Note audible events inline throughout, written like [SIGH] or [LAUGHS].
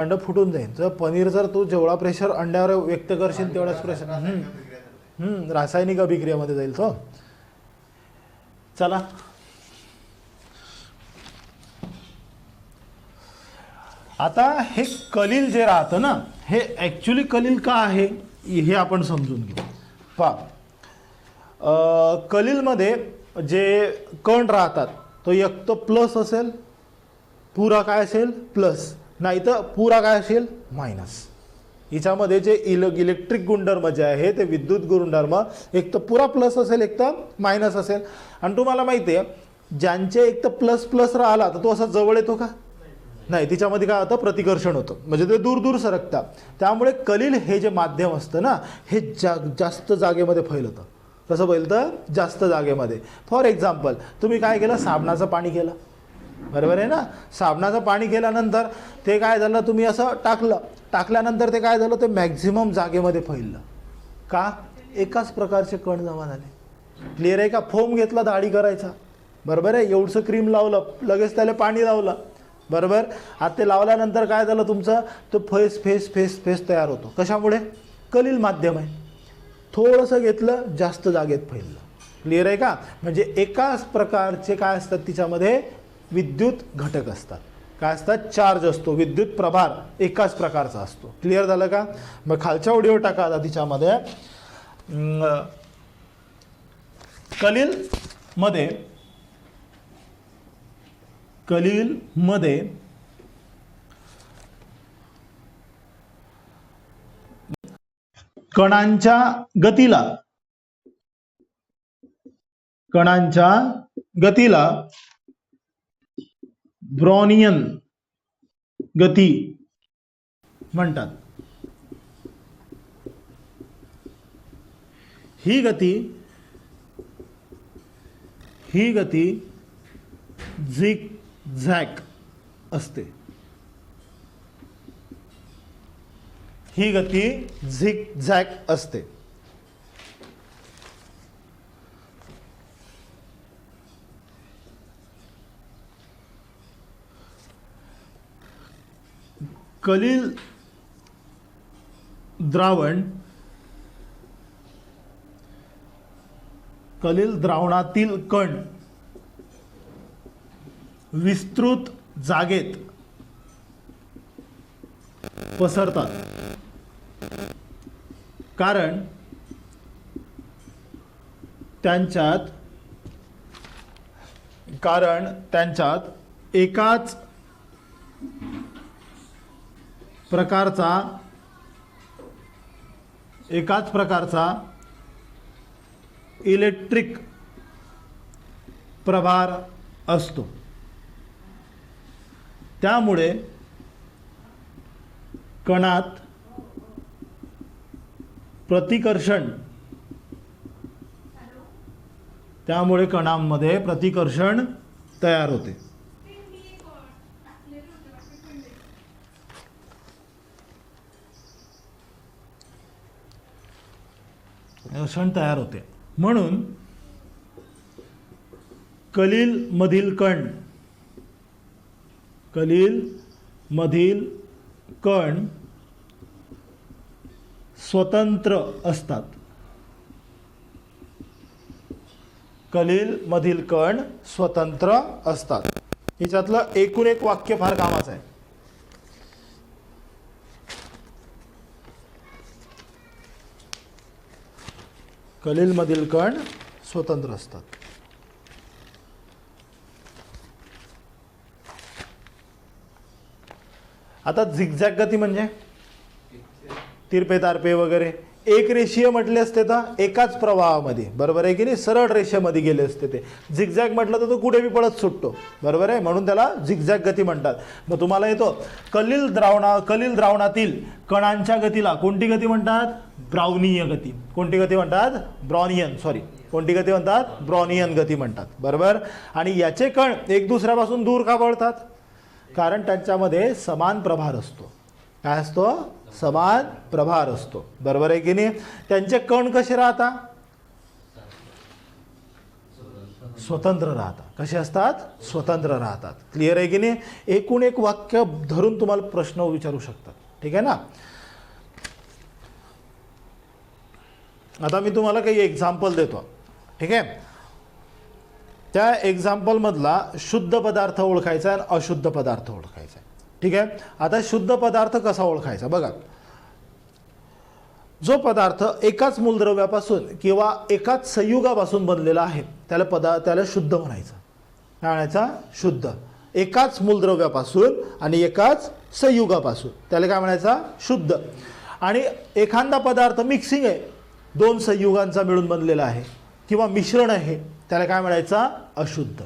अंड फुटून जाईल. जर पनीर जर तू जेवढा प्रेशर अंड्यावर व्यक्त करशील तेवढाच प्रेशर हम्म, रासायनिक अभिक्रियामध्ये जाईल तो. चला. आता हे कलील जे राहतं ना हे ॲक्च्युली कलील का आहे हे आपण समजून घेऊ. पा कलीलमध्ये जे कण राहतात तो एक तर प्लस असेल पुरा काय असेल? प्लस नाही तर पुरा काय असेल? मायनस हिच्यामध्ये जे इल इलेक्ट्रिक गुणधर्म जे आहे ते विद्युत गुणधर्म एक तर पुरा प्लस असेल एक तर मायनस असेल. आणि तुम्हाला माहिती आहे ज्यांचे एक तर प्लस प्लस राहिला तर तो असा जवळ येतो का? नाही तिच्यामध्ये काय होतं? प्रतिकर्षण होतं. म्हणजे ते दूर दूर सरकतात. त्यामुळे कलील हे जे माध्यम असतं ना हे जा जास्त जागेमध्ये फैलतं कसं फैलतं? जास्त जागेमध्ये. फॉर एक्झाम्पल तुम्ही काय केलं? साबणाचं पाणी केलं. बरोबर आहे ना? साबणाचं पाणी केल्यानंतर ते काय झालं तुम्ही असं टाकलं. टाकल्यानंतर ते काय झालं ते मॅक्झिमम जागेमध्ये फैललं. का? एकाच प्रकारचे कण जमा झाले. क्लिअर आहे का? फोम घेतला दाढी करायचा. बरोबर आहे? एवढंसं क्रीम लावलं लगेच त्याला पाणी लावलं. बरोबर? आता ते लावल्यानंतर काय झालं तुमचं? तो फेस फेस फेस फेस तयार होतो. कशामुळे? कलील माध्यम आहे. थोडंसं घेतलं जास्त जागेत फैललं. क्लिअर आहे का? म्हणजे एकाच प्रकारचे काय असतात तिच्यामध्ये? विद्युत घटक असतात. काय असतात? चार्ज असतो. विद्युत प्रभार एकाच प्रकारचा असतो. क्लिअर झालं का? मग खालच्या ऑडिओ टाका आता तिच्यामध्ये अं, कलील मध्ये कणांच्या गतीला कणांच्या गतीला ब्रॉनियन गती म्हणतात. ही गती ही गती झिक झॅक असते. ही गती झिक झॅक असते. कलील द्रावण कलील द्रावणातील कण विस्तृत जागेत पसरतात. कारण त्यांच्यात कारण त्यांच्यात एकाच प्रकारचा एकाच प्रकारचा इलेक्ट्रिक प्रभार असतो. त्यामुळे कणात प्रतिकर्षण त्यामुळे कणांमध्ये प्रतिकर्षण तयार होते. सण तयार होते. म्हणून कलील मधील कण कलील मधील कण स्वतंत्र असतात. कलील मधील कण स्वतंत्र असतात. हिच्यातलं एकूण एक वाक्य फार कामाचं आहे. कलीलमधील कण स्वतंत्र असतात. आता झिगझॅग गती म्हणजे? तिरपे तारपे वगैरे. एक रेषीय म्हटले असते तर एकाच प्रवाहामध्ये. बरोबर आहे की नाही? सरळ रेषेमध्ये गेले असते ते. झिगझॅग म्हटलं तर तो कुठे बी पळत सुटतो. बरोबर आहे? म्हणून त्याला झिगझॅग गती म्हणतात. मग तुम्हाला येतो कलील द्रावणा कलील द्रावणातील कणांच्या गतीला कोणती गती म्हणतात? ब्राउनीय गती. कोणती गती म्हणतात? ब्रॉनियन. सॉरी कोणती गती म्हणतात? ब्रॉनियन गती म्हणतात. बरोबर? आणि याचे कण एक दुसऱ्यापासून दूर का पळतात कारण त्यांच्यामध्ये समान प्रभार असतो. काय असतो? समान प्रभार असतो. बरोबर आहे की नाही? त्यांचे कण कसे राहता? स्वतंत्र राहतात. कसे असतात? स्वतंत्र राहतात. क्लिअर आहे की नाही? एकूण एक वाक्य धरून तुम्हाला प्रश्न विचारू शकतात. ठीक आहे ना? आता मी तुम्हाला काही एक्झाम्पल देतो. ठीक आहे? त्या एक्झाम्पलमधला शुद्ध पदार्थ ओळखायचा आणि अशुद्ध पदार्थ ओळखायचा आहे. ठीक आहे? आता शुद्ध पदार्थ कसा ओळखायचा? बघा. जो पदार्थ एकाच मूलद्रव्यापासून किंवा एकाच संयुगापासून बनलेला आहे त्याला पदा त्याला शुद्ध म्हणायचं. काय म्हणायचा? शुद्ध. एकाच मूलद्रव्यापासून आणि एकाच संयुगापासून. त्याला काय म्हणायचा? शुद्ध. आणि एखादा पदार्थ मिक्सिंग आहे. दोन संयुगांचा मिळून बनलेला आहे. किंवा मिश्रण आहे. त्याला काय म्हणायचा? अशुद्ध.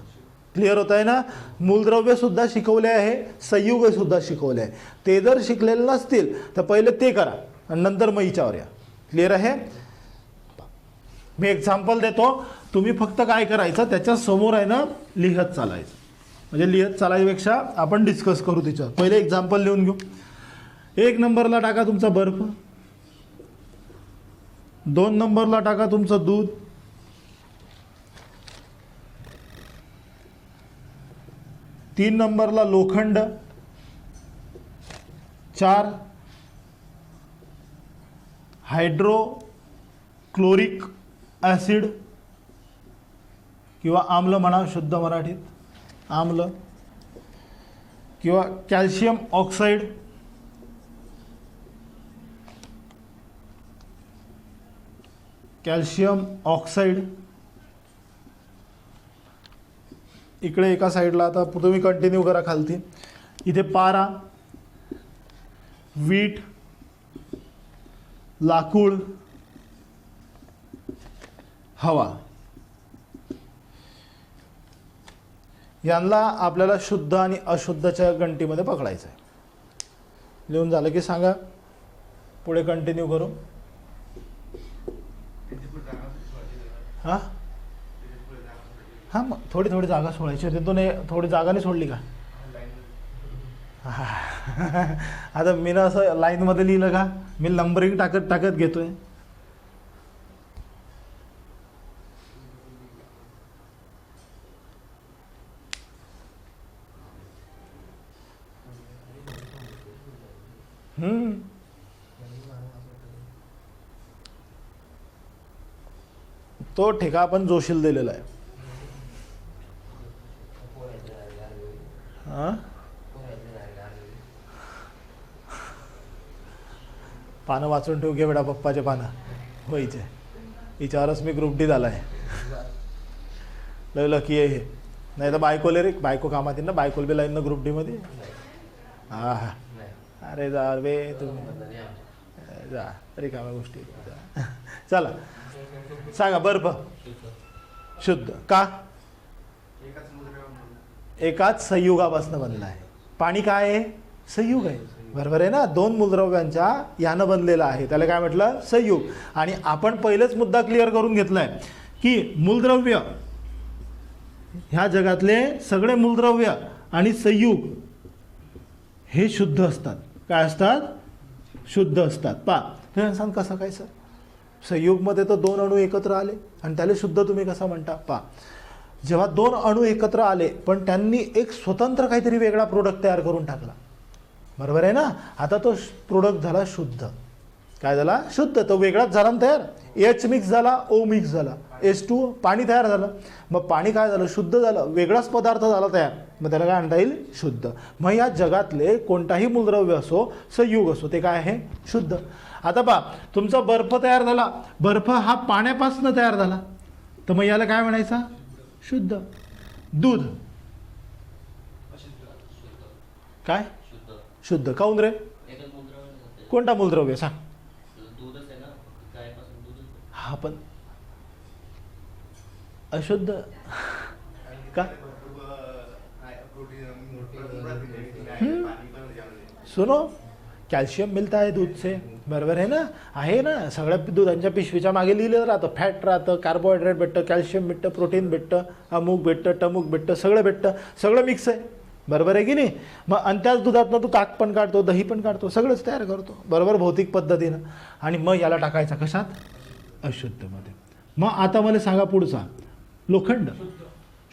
क्लिअर होत आहे ना? मूलद्रव्यसुद्धा शिकवले आहे संयुगसुद्धा शिकवले आहे. ते जर शिकलेले नसतील तर पहिले ते करा आणि नंतर मग हिच्यावर या. क्लिअर आहे? मी एक्झाम्पल देतो. तुम्ही फक्त काय करायचं त्याच्यासमोर आहे ना लिहत चालायचं. म्हणजे लिहत चालायपेक्षा आपण डिस्कस करू तिच्यावर. पहिले एक्झाम्पल लिहून घेऊ. एक नंबरला टाका तुमचा बर्फ. दोन नंबरला टाका तुमचं दूध. तीन नंबरला लोखंड चार हायड्रो क्लोरिक ॲसिड किंवा आम्ल म्हणा शुद्ध मराठीत. आम्ल किंवा कॅल्शियम ऑक्साईड. Calcium oxide. इकडे एका साईडला आता तुम्ही कंटिन्यू करा खालती इथे पारा वीट लाकूड हवा. यांना आपल्याला शुद्ध आणि अशुद्धच्या गंटीमध्ये पकडायचं आहे लिहून झालं की सांगा. पुढे कंटिन्यू करू. हां? हां मग थोडी थोडी जागा सोडायची होती. तो नाही थोडी जागा नाही सोडली का? [LAUGHS] आता मी ना असं लाईनमध्ये लिहिलं का? मी नंबरिंग टाकत टाकत घेतोय. तो ठेका आपण जोशील दिलेला आहे हां पानं वाचून ठेवू घे बेटा पप्पाचे पानं. होईचे हिच्यावरच मी ग्रुप डी झाला आहे लय लकी आहे हे. नाही तर बायकोले रे बायको कामात येईल ना बायकोल बी लाईन ना ग्रुप डीमध्ये हा हा. अरे जा रे तुम्ही. जा रिकाम्या गोष्टी. जा. चला. सांगा बर्फ. शुद्ध. का? एकाच संयुगापासून बनला आहे. पाणी काय आहे? संयुग आहे. बरोबर आहे ना? दोन मूलद्रव्यांच्या यानं बनलेलं आहे. त्याला काय म्हटलं? संयुग. आणि आपण पहिलेच मुद्दा क्लिअर करून घेतलाय की मूलद्रव्य ह्या जगातले सगळे मूलद्रव्य आणि संयुग हे शुद्ध असतात. काय असतात? शुद्ध असतात. पा हे सांग कसं काय सर? संयुगमध्ये तर दोन अणू एकत्र आले आणि त्याला शुद्ध तुम्ही कसं म्हणता? पा जेव्हा दोन अणू एकत्र आले पण त्यांनी एक स्वतंत्र काहीतरी वेगळा प्रोडक्ट तयार करून टाकला. बरोबर आहे ना? आता तो प्रोडक्ट झाला शुद्ध. काय झाला? शुद्ध. तो वेगळाच झाला ना तयार? एच मिक्स झाला ओ मिक्स झाला. एच टू पाणी तयार झालं. मग पाणी काय झालं? शुद्ध झालं. वेगळाच पदार्थ झाला तयार. मग त्याला काय आणता येईल? शुद्ध. मग या जगातले कोणताही मूलद्रव्य असो संयुग असो ते काय आहे? शुद्ध. आता पा तुमचा बर्फ तयार झाला. बर्फ हा पाण्यापासून तयार झाला. तर मग याला काय म्हणायचा? शुद्ध. दूध. काय? शुद्ध. शुद्ध काऊन रे? कोणता मूलद्रव्य सांग. हा पण अशुद्ध. का? सुनो कॅल्शियम मिलता है दूध से बरोबर आहे ना? आहे ना? सगळ्या दुधांच्या पिशवीच्या मागे लिहिलं राहतं. फॅट राहतं कार्बोहायड्रेट भेटतं कॅल्शियम भेटतं प्रोटीन भेटतं अमुक भेटतं टमुक भेटतं सगळं भेटतं. सगळं मिक्स आहे. बरोबर आहे की नाही? मग आणि त्याच दुधातनं तू ताक पण काढतो दही पण काढतो सगळंच तयार करतो. बरोबर? भौतिक पद्धतीनं. आणि मग याला टाकायचा कशात? अशुद्धमध्ये. मग आता मला सांगा पुढचा. लोखंड.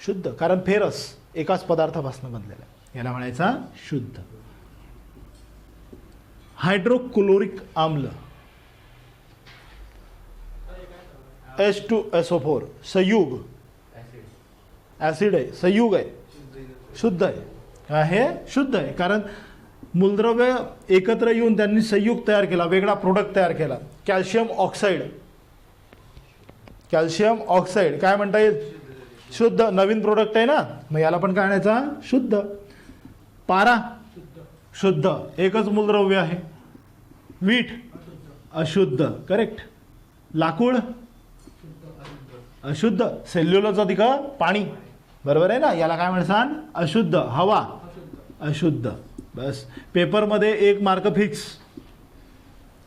शुद्ध. कारण फेरस एकाच पदार्थापासून बनलेला आहे. याला म्हणायचा शुद्ध. हायड्रोक्लोरिक आम्ल. H two S O four संयुग. ॲसिड आहे संयुग आहे. शुद्ध आहे. काय हे शुद्ध आहे. कारण मूलद्रव्य एकत्र येऊन त्यांनी संयुग तयार केला वेगळा प्रोडक्ट तयार केला. कॅल्शियम ऑक्साईड कॅल्शियम ऑक्साईड काय म्हणता येईल? शुद्ध. नवीन प्रोडक्ट आहे ना? मग याला पण काय आणायचा? शुद्ध. पारा. शुद्ध. एकच मूलद्रव्य आहे. वीट अशुद्ध करेक्ट लाकूड अशुद्ध. सेल्युलोज अधिक पाणी. बरोबर आहे ना? याला काय म्हणसान? अशुद्ध. हवा. अशुद्ध. बस. पेपरमध्ये एक मार्क फिक्स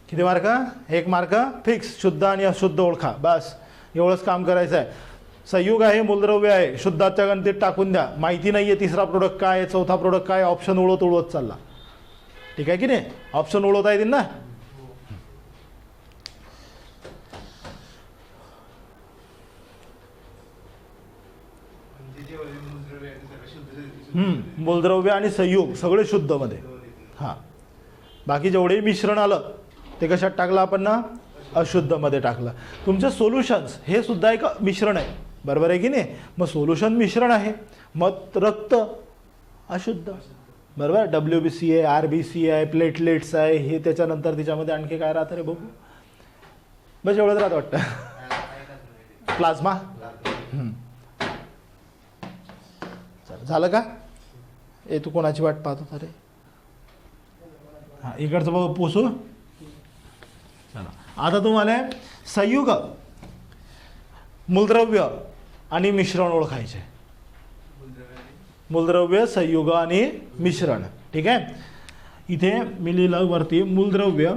किती मार्क? एक मार्क फिक्स शुद्ध आणि अशुद्ध ओळखा. बस. एवढंच काम करायचं आहे संयुग आहे मूलद्रव्य आहे. शुद्धाच्या गणतीत टाकून द्या. माहिती नाही आहे तिसरा प्रोडक्ट काय चौथा प्रोडक्ट काय ऑप्शन उळत उडवत चालला. ठीक आहे की नाही? ऑप्शन ओळत आहे ना हम्म, मूलद्रव्य आणि संयुग सगळे शुद्धमध्ये हां. बाकी जेवढे मिश्रण आलं ते कशात टाकलं आपण ना? अशुद्धमध्ये टाकलं. तुमचे सोल्युशन्स हे सुद्धा एक मिश्रण आहे. बरोबर आहे की नाही? मग सोल्युशन मिश्रण आहे. मग रक्त अशुद्ध. बरोबर? डब्ल्यू बी सी आहे आर बी सी आहे प्लेटलेट्स आहे. हे त्याच्यानंतर तिच्यामध्ये आणखी काय राहतं रे बघू? बस एवढंच राहतं वाटतं. प्लाझ्मा. झालं का? ए तू कोणाची वाट पाहत होता रे. हां इकडचं बघ पोसू. चला. आता तुम्हाला संयुग मूलद्रव्य आणि मिश्रण ओळखायचे. मूलद्रव्य संयुग आणि मिश्रण. ठीक आहे? इथे मी लिहिलं वरती मूलद्रव्य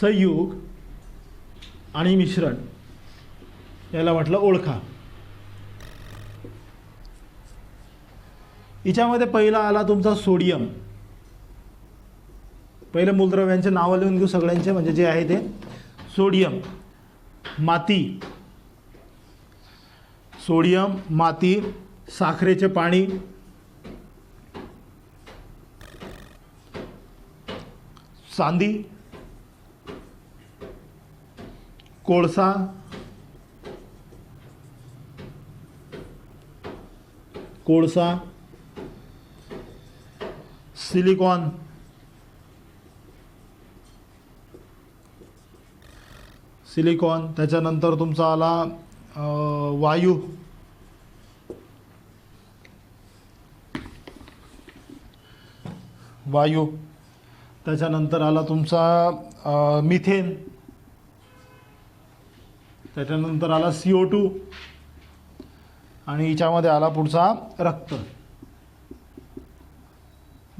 संयुग आणि मिश्रण. याला म्हटलं ओळखा. हिच्यामध्ये पहिला आला तुमचा सोडियम. पहिले मूलद्रव्यांचे नावं लिहून घेऊ सगळ्यांचे म्हणजे जे आहे ते. सोडियम माती. सोडियम माती साखरेचे पाणी. चांदी. कोळसा. कोळसा. सिलिकॉन सिलिकॉन त्याच्यानंतर तुमचा आला वायू. वायू. त्याच्यानंतर आला तुमचा मिथेन. त्याच्यानंतर आला सी ओ टू. आणि हिच्यामध्ये आला पुढचा रक्त.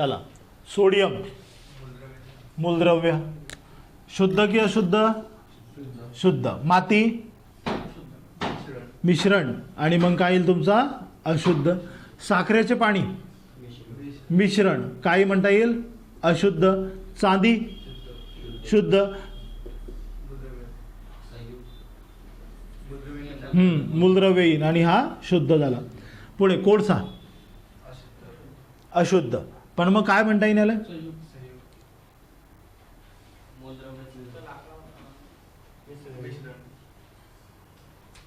चला. सोडियम. मूलद्रव्य. शुद्ध की अशुद्ध? शुद्ध. माती? मिश्रण. आणि मग काय येईल तुमचा? अशुद्ध. साखरेचे पाणी? मिश्रण. काही म्हणता येईल? अशुद्ध. चांदी? शुद्ध. हम्म, मूलद्रव्य येईन आणि हा शुद्ध झाला. पुढे कोळसा? अशुद्ध. पण मग काय म्हणता येईल याला?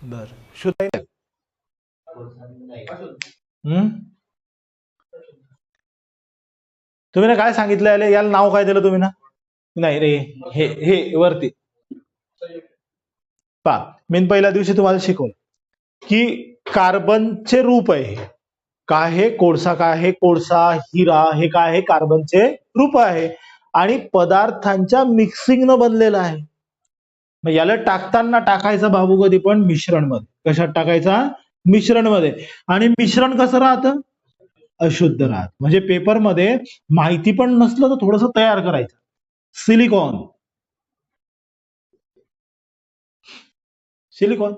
बर. शुद्ध हम्म? तुम्ही ना काय सांगितलं याला? याला नाव काय दिलं तुम्ही ना? नाही रे हे हे वरती. पा मी पहिल्या दिवशी तुम्हाला शिकवलं की कार्बनचे रूप आहे हे. काय हे? कोळसा काय आहे? कोळसा हिरा हे काय आहे? कार्बनचे रूप आहे. आणि पदार्थांच्या मिक्सिंगनं बनलेलं आहे. मग याला टाकताना टाकायचा बाबू कधी पण? मिश्रणमध्ये कशात टाकायचा? मिश्रणमध्ये आणि मिश्रण कसं राहतं? अशुद्ध राहत. म्हणजे पेपरमध्ये माहिती पण नसलं तर थोडस तयार करायचं. सिलिकॉन. सिलिकॉन.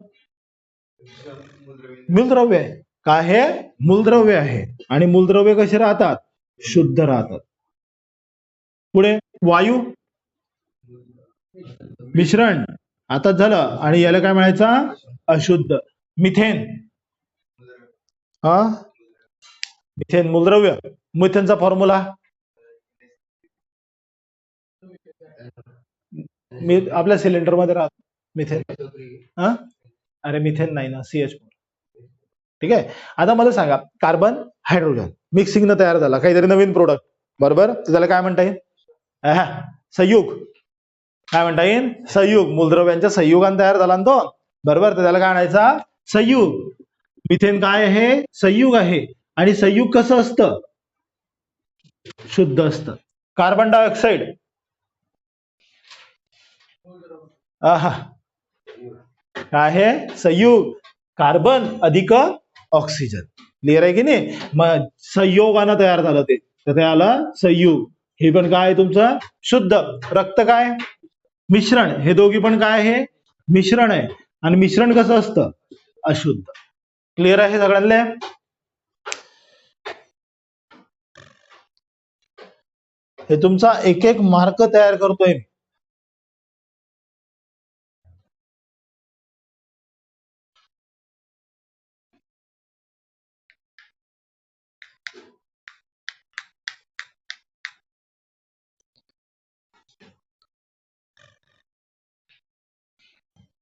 मूलद्रव्य आहे. काय हे? मूलद्रव्य आहे. आणि मूलद्रव्य कसे राहतात? शुद्ध राहतात. पुढे वायू. मिश्रण. आता झालं. आणि याला काय म्हणायचा? अशुद्ध. मिथेन. हा? मिथेन. मूलद्रव्य. मिथेनचा फॉर्म्युला मी आपल्या सिलेंडरमध्ये राहत. मिथेन. हा? अरे मिथेन नाही ना. सीएच ठीक आहे? आता मला सांगा कार्बन हायड्रोजन मिक्सिंग न तयार झाला काहीतरी नवीन प्रोडक्ट बरोबर? त्याला काय म्हणता येईल? संयुग. काय म्हणता येईल? संयुग. मूलद्रव्यांच्या संयुगाने तयार झाला ना तो? बरोबर? तर त्याला काय आणायचा संयुग. मिथेन काय आहे? संयुग आहे. आणि संयुग कसं असतं? शुद्ध असतं. कार्बन डायऑक्साईड काय आहे? संयुग. कार्बन अधिक ऑक्सिजन क्लिअर आहे की नाही? मग संयोगानं तयार झालं ते. तर त्याला संयुग. हे पण काय आहे तुमचं? शुद्ध. रक्त काय? मिश्रण. हे दोघी पण काय आहे? मिश्रण आहे. आणि मिश्रण कसं असतं? अशुद्ध. क्लिअर आहे सगळ्यांना हे तुमचा एक एक मार्क तयार करतोय मी.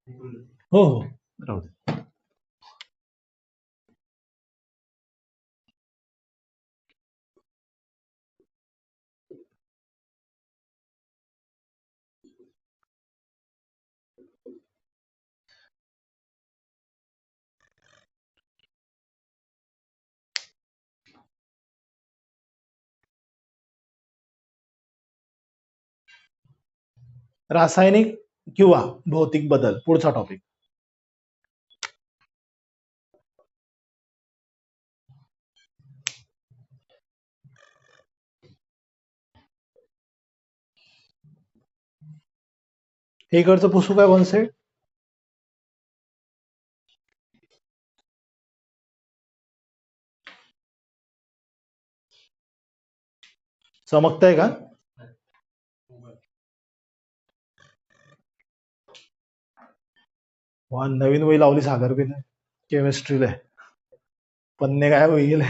हो हो. राहू दे. रासायनिक किंवा भौतिक बदल. पुढचा टॉपिक हे इकडचं पुसू काय वन सेट चमकताय का? नवीन वही लावली सागर बिन केमिस्ट्रीला पन्ने काय होई गेले.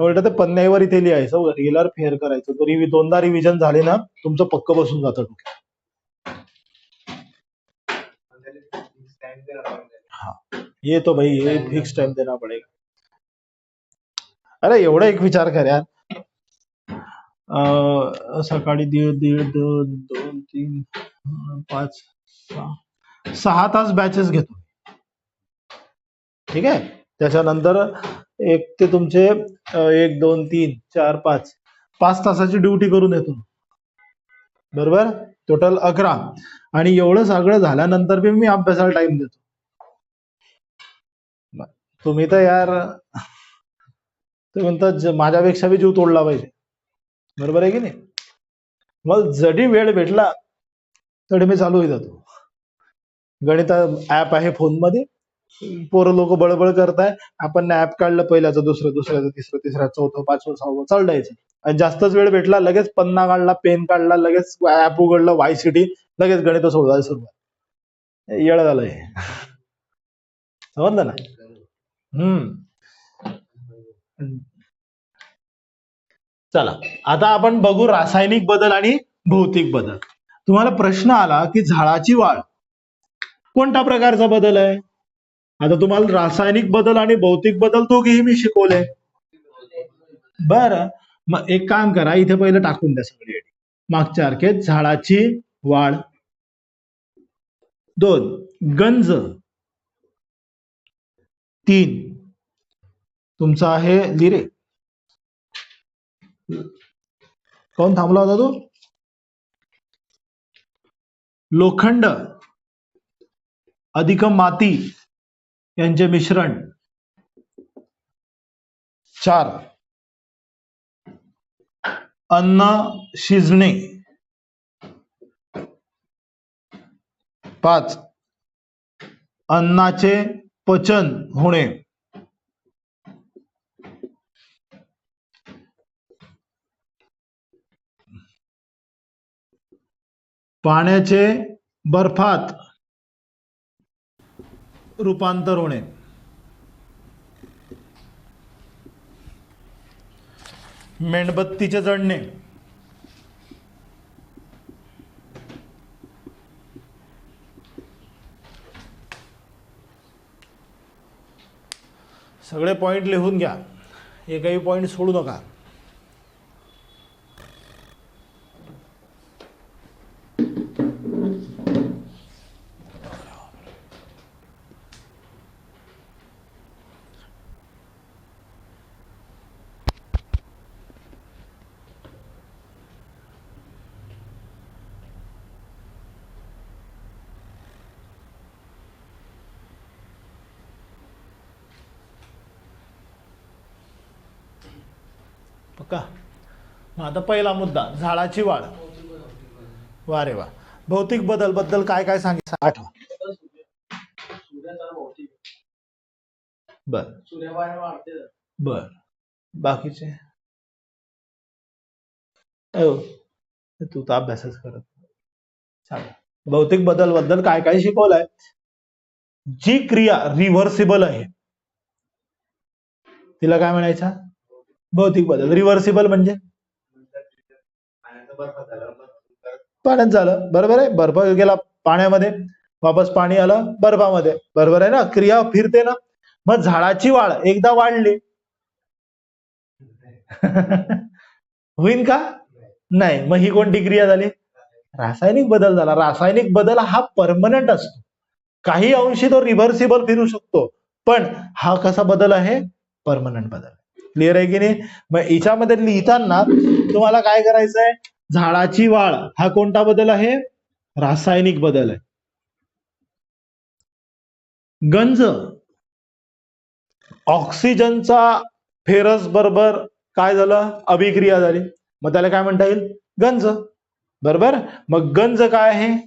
उलट ते पन्न्यावर इथे लिहायचं वर गेल्यावर फेअर करायचं. तरी दोनदा रिव्हिजन झाले ना तुमचं पक्क बसून जातं डोक्यात. ये तो भाई ये फिक्स टाइम देना पडेगा अरे एवढा एक विचार कर यार. अ सकाळी दीड दीड दोन दोन तीन पाच सहा सहा तास बॅचेस घेतो. ठीक आहे? त्याच्यानंतर एक ते तुमचे एक दोन तीन चार पाच पाच तासाची ड्युटी करून येतो बरोबर? टोटल अकरा. आणि एवढं सगळं झाल्यानंतर बी मी अभ्यासाला टाइम देतो. तुम्ही तर यार तुम्ही तर माझ्यापेक्षा बी जीव तोडला पाहिजे. बरोबर आहे की नाही? मग जरी वेळ भेटला तरी मी चालू होई जातो गणित ऍप आहे फोनमध्ये. पोरं लोक बळबळ करताय. आपण ऍप काढलं पहिल्याचं दुसरं दुसऱ्याचं तिसरं तिसऱ्या चौथं पाचवं सहावं चालडायचं आणि जास्तच वेळ भेटला लगेच पन्ना काढला पेन काढला लगेच ऍप उघडलं वाय सिटी लगेच गणित सोडवायला सुरुवात. येळ झालंय. समजलं ना? हम्म. चला आता आपण बघू रासायनिक बदल आणि भौतिक बदल. तुम्हाला प्रश्न आला की झाडाची वाढ कोणत्या प्रकारचा बदल आहे? आता तुम्हाला रासायनिक बदल आणि भौतिक बदल दोघेही मी शिकवले. बर मग एक काम करा इथे पहिलं टाकून द्या सगळी मागच्या सारखे झाडाची वाढ. दोन गंज. तीन तुमचा आहे लिरे. कोण थांबला होता तू? लोखंड अधिक माती यांचे मिश्रण. चार. अन्न शिजणे. पाच. अन्नाचे पचन होणे. पाण्याचे बर्फात रूपांतर होणे. मेणबत्तीचे जळणे सगळे पॉईंट लिहून घ्या. एकही पॉईंट सोडू नका पक्का मग आता पहिला मुद्दा झाडाची वाढ. वा रे वा. भौतिक बदलबद्दल काय काय सांगितलं आठवा. बर. बर. बाकीचे? तू तर अभ्यासच करत नाही. चालेल. भौतिक बदलबद्दल काय काय शिकवलंय? जी क्रिया रिव्हर्सिबल आहे. तिला काय म्हणायचं? भौतिक बदल. रिव्हर्सिबल म्हणजे? पाण्यात झालं. बरोबर आहे? बर्फ गेला पाण्यामध्ये. वापस पाणी आलं बर्फामध्ये. बरोबर आहे ना? क्रिया फिरते ना? मग झाडाची वाढ एकदा वाढली. [LAUGHS] होईन का? नाही. मग ही कोणती क्रिया झाली? रासायनिक बदल झाला. रासायनिक बदल हा परमनंट असतो. काही अंशी तो रिव्हर्सिबल फिरू शकतो. पण हा कसा बदल आहे? परमनंट बदल क्लिअर आहे की नाही? मग याच्यामध्ये लिहिताना तुम्हाला काय करायचं आहे झाडाची वाढ हा कोणता बदल आहे? रासायनिक बदल आहे. गंज. ऑक्सिजनचा फेरस बरोबर काय झालं? अभिक्रिया झाली. मग त्याला काय म्हणता येईल? गंज. बरोबर? मग गंज काय आहे?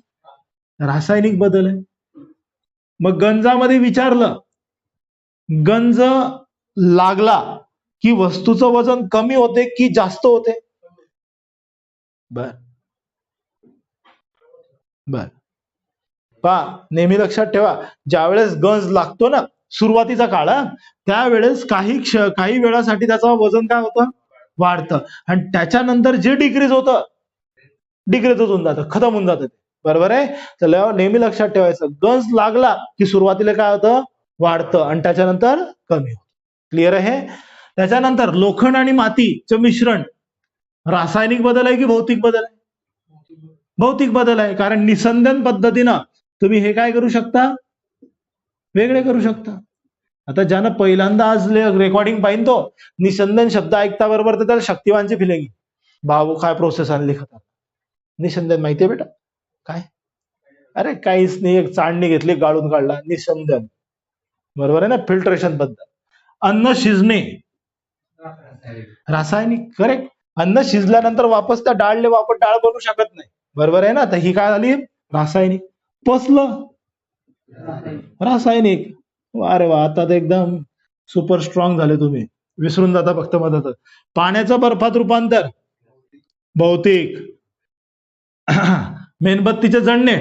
रासायनिक बदल आहे. मग गंजामध्ये विचारलं. गंज लागला की वस्तूचं वजन कमी होते की जास्त होते? बर. बर. पा नेहमी लक्षात ठेवा ज्यावेळेस गंज लागतो ना सुरुवातीचा काळ त्यावेळेस काही क्ष काही वेळासाठी त्याचं वजन काय होतं? वाढतं. आणि त्याच्यानंतर जे डिक्रीज होतं डिक्रीज होऊन जातं खतम होऊन जातं ते. बरोबर आहे? तर नेहमी लक्षात ठेवायचं. गंज लागला की सुरुवातीला काय होतं? वाढतं. आणि त्याच्यानंतर कमी होतं. क्लिअर आहे? त्याच्यानंतर लोखंड आणि मातीचं मिश्रण रासायनिक बदल आहे की भौतिक बदल आहे? भौतिक बदल आहे. कारण निसंदन पद्धतीनं तुम्ही हे काय करू शकता? वेगळे करू शकता. आता ज्यानं पहिल्यांदा आज रेकॉर्डिंग पाहिजे तो निसंदन शब्द ऐकता बरोबर तर त्याला शक्तिवानची फिलिंग भाऊ काय प्रोसेस आणली खतात निसंदन माहितीये बेटा? काय? अरे काहीच नाही. एक चाळणी घेतली गाळून काढला. निसंदन. बरोबर आहे ना? फिल्ट्रेशनबद्दल अन्न शिजणे. रासायनिक. करेक्ट अन्न शिजल्यानंतर वापस त्या डाळले वापस डाळ बनवू शकत नाही. बरोबर आहे ना? तर ही काय झाली? रासायनिक. पसलं रासायनिक. अरे वा आता तर एकदम सुपर स्ट्रॉंग झाले तुम्ही. विसरून जाता फक्त मदत. पाण्याचं बर्फात रूपांतर. भौतिक. [CLEARS THROAT] मेणबत्तीचे जडणे.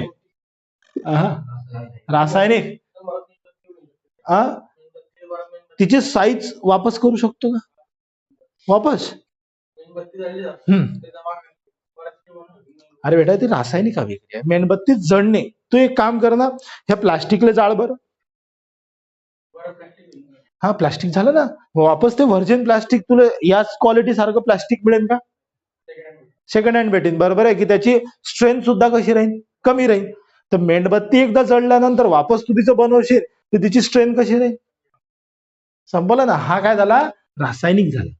रासायनिक. तिची साईज वापस करू शकतो का वापस. अरे बेटा ती रासायनिक अभिक्रिया आहे. मेणबत्ती जळणे. तू एक काम कर ना ह्या प्लास्टिकला जाळ बरं हा प्लास्टिक झालं ना. वापस ते व्हर्जिन प्लास्टिक तुला याच क्वालिटी सारखं प्लास्टिक मिळेल का? सेकंड हँड भेटेन बरोबर आहे की त्याची स्ट्रेंथ सुद्धा कशी राहील? कमी राहील. तर मेणबत्ती एकदा जळल्यानंतर वापस तू तिचं बनवशील तर तिची स्ट्रेंथ कशी राहील? संपलं ना. हा काय झाला? रासायनिक झाला.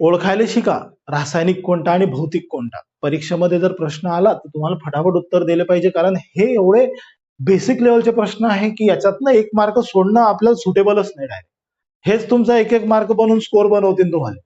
ओळखायला शिका. रासायनिक कोणता आणि भौतिक कोणता? परीक्षेमध्ये जर प्रश्न आला तर तुम्हाला फटाफट उत्तर दिले पाहिजे. कारण हे एवढे बेसिक लेवलचे प्रश्न आहे की याच्यातनं एक मार्क सोडणं आपल्याला सुटेबलच नाही डायरेक्ट हेच तुमचा एक एक मार्क बनवून स्कोर बनवतील तुम्हाला.